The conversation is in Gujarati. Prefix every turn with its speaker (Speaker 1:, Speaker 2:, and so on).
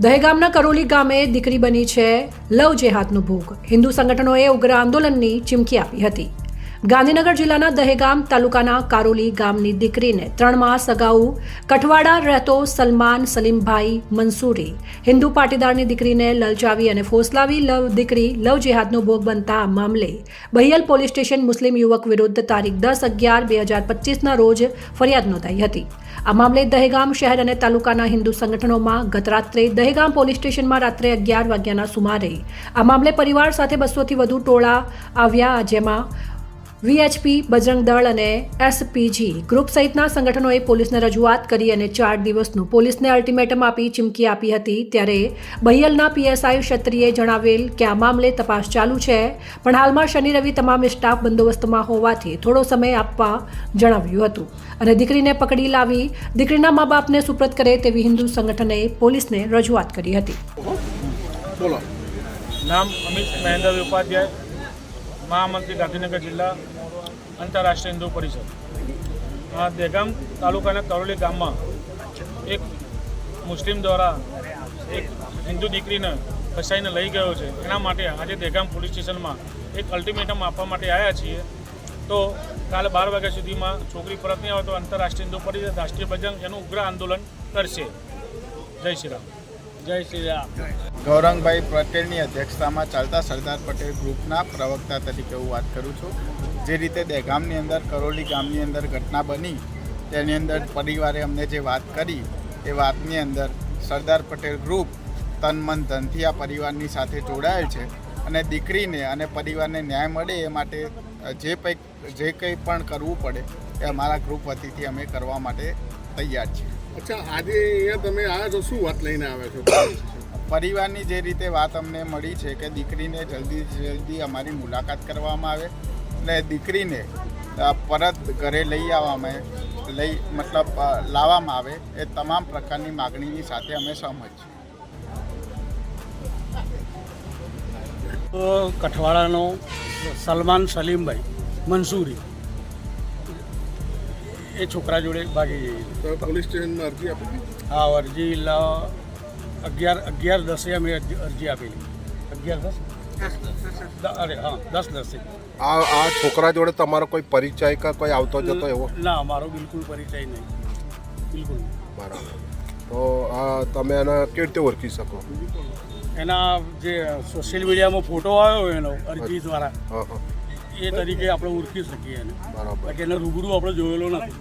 Speaker 1: દહેગામના કરોલી ગામે દીકરી બની છે લવ જેહાદનો ભોગ. હિન્દુ સંગઠનોએ ઉગ્ર આંદોલનની ચીમકી આપી હતી. ગાંધીનગર જિલ્લાના દહેગામ તાલુકાના કારોલી ગામની દીકરીને ત્રણ માસ અગાઉ કઠવાડા રહેતો સલમાન સલીમભાઈ મંસૂરી હિન્દુ પાટીદારની દીકરીને લલચાવી અને ફોસલાવી લવ દીકરી લવ જેહાદનો ભોગ બનતા મામલે બહિયલ પોલીસ સ્ટેશન મુસ્લિમ યુવક વિરુદ્ધ તારીખ દસ અગિયાર બે હજાર પચીસના રોજ ફરિયાદ નોંધાઈ હતી. આ મામલે દહેગામ શહેર અને તાલુકાના હિન્દુ સંગઠનોમાં ગત રાત્રે દહેગામ પોલીસ સ્ટેશનમાં રાત્રે અગિયાર વાગ્યાના સુમારે આ મામલે પરિવાર સાથે બસોથી વધુ ટોળા આવ્યા જેમાં વીએચપી બજરંગ દળ અને એસપીજી ગ્રુપ સહિતના સંગઠનોએ પોલીસને રજૂઆત કરી અને ચાર દિવસનું પોલીસને અલ્ટિમેટમ આપી ચીમકી આપી હતી. ત્યારે બહિયલના પીએસઆઈ ક્ષત્રિએ જણાવેલ કે આ મામલે તપાસ ચાલુ છે પણ હાલમાં શનિ રવિ તમામ સ્ટાફ બંદોબસ્તમાં હોવાથી થોડો સમય આપવા જણાવ્યું હતું. અને દીકરીને પકડી લાવી દીકરીના મા બાપને સુપ્રત કરે તેવી હિન્દુ સંગઠને પોલીસને રજૂઆત કરી હતી.
Speaker 2: બોલો.
Speaker 3: નામ અમિત મહેન્દ્ર ઉપાધ્યાય. મહામંત્રી ગાંધીનગર જિલ્લા આંતરરાષ્ટ્રીય હિન્દુ પરિષદ. આ દહેગામ તાલુકાના તરોલી ગામમાં એક મુસ્લિમ દ્વારા એક હિન્દુ દીકરીને ફસાઈને લઈ ગયો છે. એના માટે આજે દહેગામ પોલીસ સ્ટેશનમાં એક અલ્ટિમેટમ આપવા માટે આવ્યા છીએ. તો કાલે બાર વાગ્યા સુધીમાં છોકરી પરત નહીં આવે તો આંતરરાષ્ટ્રીય હિન્દુ પરિષદ રાષ્ટ્રીય ભજન એનું ઉગ્ર આંદોલન કરશે. જય શ્રી રામ. જય શ્રી
Speaker 2: ગૌરંગભાઈ પટેલની અધ્યક્ષતામાં ચાલતા સરદાર પટેલ ગ્રુપના પ્રવક્તા તરીકે હું વાત કરું છું. જે રીતે દહેગામની અંદર, કરોલી ગામની અંદર ઘટના બની, તેની અંદર પરિવારે અમને જે વાત કરી, એ વાતની અંદર સરદાર પટેલ ગ્રુપ તન મન ધનથી આ પરિવારની સાથે જોડાયેલ છે અને દીકરીને અને પરિવારને ન્યાય મળે એ માટે જે કંઈક, જે કંઈ પણ કરવું પડે એ અમારા ગ્રુપ વતીથી અમે કરવા માટે તૈયાર છીએ.
Speaker 4: અચ્છા આજે અહીંયા તમે આવ્યા છો શું વાત લઈને આવ્યા છો?
Speaker 2: પરિવારની જે રીતે વાત અમને મળી છે કે દીકરીને જલ્દી જલ્દી અમારી મુલાકાત કરવામાં આવે અને દીકરીને પરત ઘરે લઈ આવવામાં લઈ મતલબ લાવવામાં આવે એ તમામ પ્રકારની માગણીની સાથે અમે સહમત છીએ.
Speaker 5: તો કઠવાડાનો સલમાન સલીમભાઈ મંસૂરી. એ છોકરા જોડે ભાગી જઈએ
Speaker 4: તો પોલીસ સ્ટેશનમાં અરજી આપી હા
Speaker 5: આ અરજી લ- અગિયાર અગિયાર દસે અમે અરજી અરજી આપેલી. અગિયાર દસ? અરે હા દસ દસે.
Speaker 6: આ આ છોકરા જોડે તમારો કોઈ પરિચય કે કોઈ આવતો જતો એવો?
Speaker 5: ના મારો બિલકુલ પરિચય નહીં. બિલકુલ
Speaker 6: બરાબર. તો આ તમે એને કેવી રીતે ઓળખી શકો?
Speaker 5: એના જે સોશિયલ મીડિયામાં ફોટો આવ્યો એનો અરજી દ્વારા.
Speaker 6: હા હા.
Speaker 5: એ તરીકે આપણે ઓળખી શકીએ એને.
Speaker 6: બરાબર.
Speaker 5: એને રૂબરૂ આપણે જોયેલો નથી.